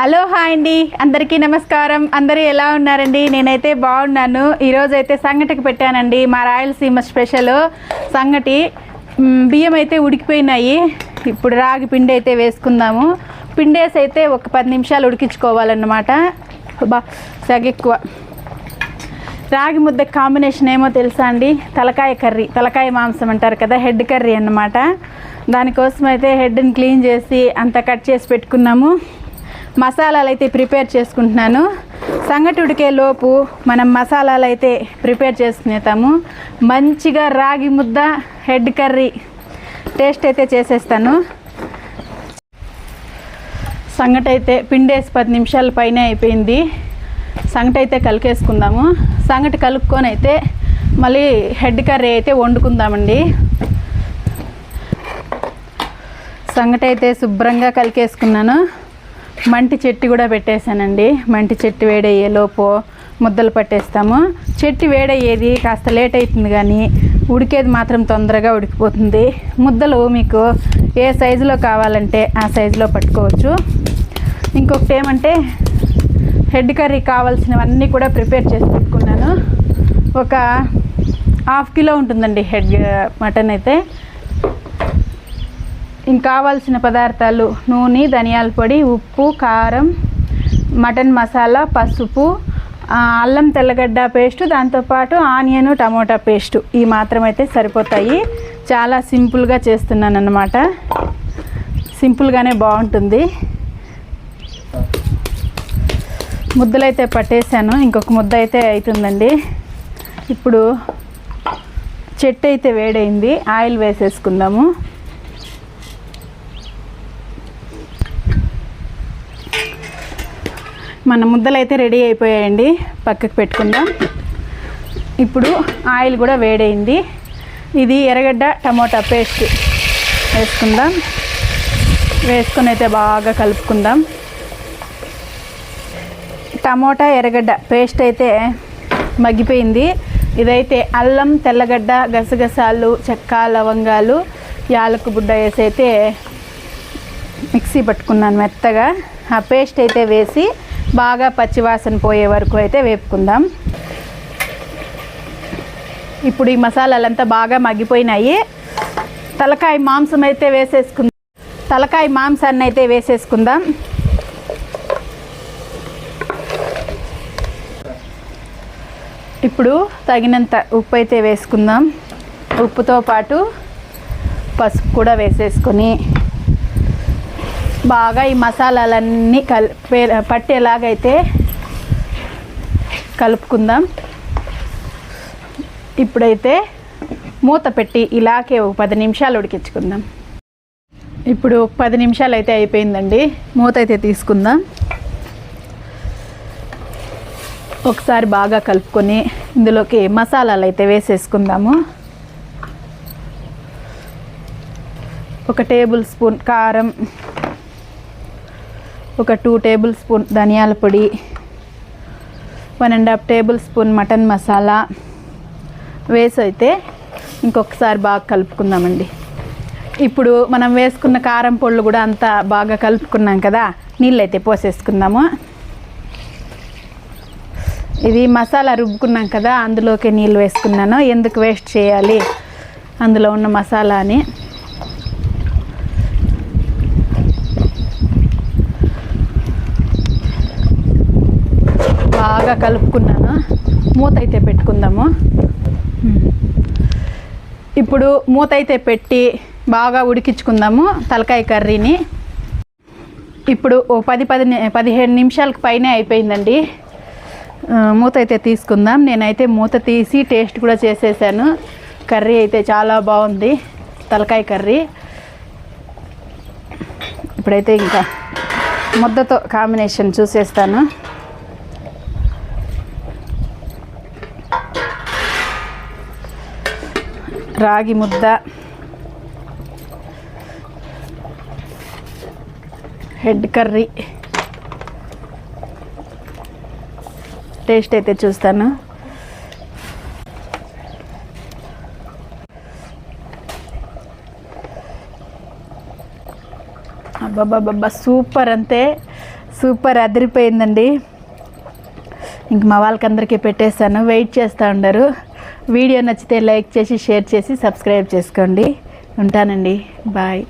Hello hi అండి. అందరికీ నమస్కారం. అందరూ ఎలా ఉన్నారండి? నేనైతే బాగున్నాను. ఈరోజు అయితే సంగటికి పెట్టానండి. మా రాయలసీమ స్పెషల్. సంగటి బియ్యం అయితే ఉడికిపోయినాయి. ఇప్పుడు రాగి పిండి అయితే వేసుకుందాము. పిండేసి అయితే ఒక పది నిమిషాలు ఉడికించుకోవాలన్నమాట. బా సగెక్కువ రాగి ముద్ద కాంబినేషన్ ఏమో తెలుసా అండి? తలకాయ కర్రీ. తలకాయ మాంసం అంటారు కదా హెడ్ కర్రీ అన్నమాట. దానికోసం అయితే హెడ్ని క్లీన్ చేసి అంతా కట్ చేసి పెట్టుకున్నాము. మసాలాలు అయితే ప్రిపేర్ చేసుకుంటున్నాను. సంగటి ఉడికే లోపు మనం మసాలాలు అయితే ప్రిపేర్ చేసుకునేతాము మంచిగా రాగి ముద్ద హెడ్ కర్రీ టేస్ట్ అయితే చేసేస్తాను. సంగటి అయితే పిండేసి పది నిమిషాల పైన అయిపోయింది. సంగటి అయితే కలికేసుకుందాము. సంగటి కలుపుకొని అయితే మళ్ళీ హెడ్ కర్రీ అయితే వండుకుందామండి. సంగటి అయితే శుభ్రంగా కలికేసుకున్నాను. మంటి చెట్టు కూడా పెట్టేశానండి. మంటి చెట్టు వేడయ్యే లోపు ముద్దలు పట్టేస్తాము. చెట్టు వేడయ్యేది కాస్త లేట్ అవుతుంది కానీ ఉడికేది మాత్రం తొందరగా ఉడికిపోతుంది. ముద్దలు మీకు ఏ సైజులో కావాలంటే ఆ సైజులో పట్టుకోవచ్చు. ఇంకొకటి ఏమంటే హెడ్ కర్రీ కావాల్సినవన్నీ కూడా ప్రిపేర్ చేసి పెట్టుకున్నాను. ఒక హాఫ్ కిలో ఉంటుందండి హెడ్ మటన్ అయితే. ఇంక కావాల్సిన పదార్థాలు నూనె ధనియాల పొడి ఉప్పు కారం మటన్ మసాలా పసుపు అల్లం తెల్లగడ్డ పేస్టు దాంతోపాటు ఆనియన్ టమోటా పేస్టు. ఈ మాత్రం అయితే సరిపోతాయి. చాలా సింపుల్గా చేస్తున్నాను అన్నమాట సింపుల్గానే బాగుంటుంది. ముద్దలైతే పట్టేశాను. ఇంకొక ముద్ద అయితే అవుతుందండి ఇప్పుడు చెట్టు అయితే వేడైంది. ఆయిల్ వేసేసుకుందాము. మన ముద్దలు అయితే రెడీ అయిపోయాయండి. పక్కకు పెట్టుకుందాం. ఇప్పుడు ఆయిల్ కూడా వేడైంది. ఇది ఎర్రగడ్డ టమోటా పేస్ట్ వేసుకుందాం. వేసుకొని అయితే బాగా కలుపుకుందాం. టమోటా ఎర్రగడ్డ పేస్ట్ అయితే మగ్గిపోయింది. ఇదైతే అల్లం తెల్లగడ్డ గసగసాలు చెక్క లవంగాలు యాలకు బుడ్డ వేసి అయితే మిక్సీ పట్టుకున్నాను మెత్తగా. ఆ పేస్ట్ అయితే వేసి బాగా పచ్చివాసన పోయే వరకు అయితే వేపుకుందాం. ఇప్పుడు ఈ మసాలాలంతా బాగా మగ్గిపోయినాయి. తలకాయ మాంసం అయితే వేసేసుకుందాం. తలకాయ మాంసాన్ని అయితే వేసేసుకుందాం. ఇప్పుడు తగినంత ఉప్పు అయితే వేసుకుందాం. ఉప్పుతో పాటు పసుపు కూడా వేసేసుకొని బాగా ఈ మసాలాలన్నీ కల్ పే- పట్టేలాగైతే కలుపుకుందాం. ఇప్పుడైతే మూత పెట్టి ఇలాగే ఒక పది నిమిషాలు ఉడికించుకుందాం. ఇప్పుడు పది నిమిషాలు అయితే అయిపోయిందండి. మూత అయితే తీసుకుందాం. ఒకసారి బాగా కలుపుకొని ఇందులోకి మసాలాలు అయితే వేసేసుకుందాము. ఒక టేబుల్ స్పూన్ కారం ఒక టూ టేబుల్ స్పూన్ ధనియాల పొడి one and half tablespoon mutton masala వేసి అయితే ఇంకొకసారి బాగా కలుపుకుందామండి. ఇప్పుడు మనం వేసుకున్న కారం పొళ్ళు కూడా అంతా బాగా కలుపుకున్నాం కదా నీళ్ళు అయితే పోసేసుకుందాము. ఇది మసాలా రుబ్బుకున్నాం కదా అందులోకి నీళ్ళు వేసుకున్నాను. ఎందుకు వేస్ట్ చేయాలి? అందులో ఉన్న మసాలాని బాగా కలుపుకున్నాను? మూత అయితే పెట్టుకుందాము ఇప్పుడు మూత అయితే పెట్టి బాగా ఉడికించుకుందాము తలకాయ కర్రీని. ఇప్పుడు ఓ పది పది పదిహేడు పదిహేను నిమిషాలకు పైనే అయిపోయిందండి. మూత అయితే తీసుకుందాం. నేనైతే మూత తీసి టేస్ట్ కూడా చేసేసాను. కర్రీ అయితే చాలా బాగుంది తలకాయ కర్రీ. ఇప్పుడైతే ఇంకా ముద్దతో కాంబినేషన్ చూసేస్తాను. రాగి ముద్ద. హెడ్ కర్రీ టేస్ట్ అయితే చూస్తాను. అబ్బాబ్బాబ్బా సూపర్ అంతే. సూపర్ అదిరిపోయిందండి. ఇంక మా వాళ్ళకందరికీ పెట్టేస్తాను. వెయిట్ చేస్తూ ఉండరు. వీడియో నచ్చితే లైక్ చేసి షేర్ చేసి సబ్స్క్రైబ్ చేసుకోండి. ఉంటానండి. బాయ్.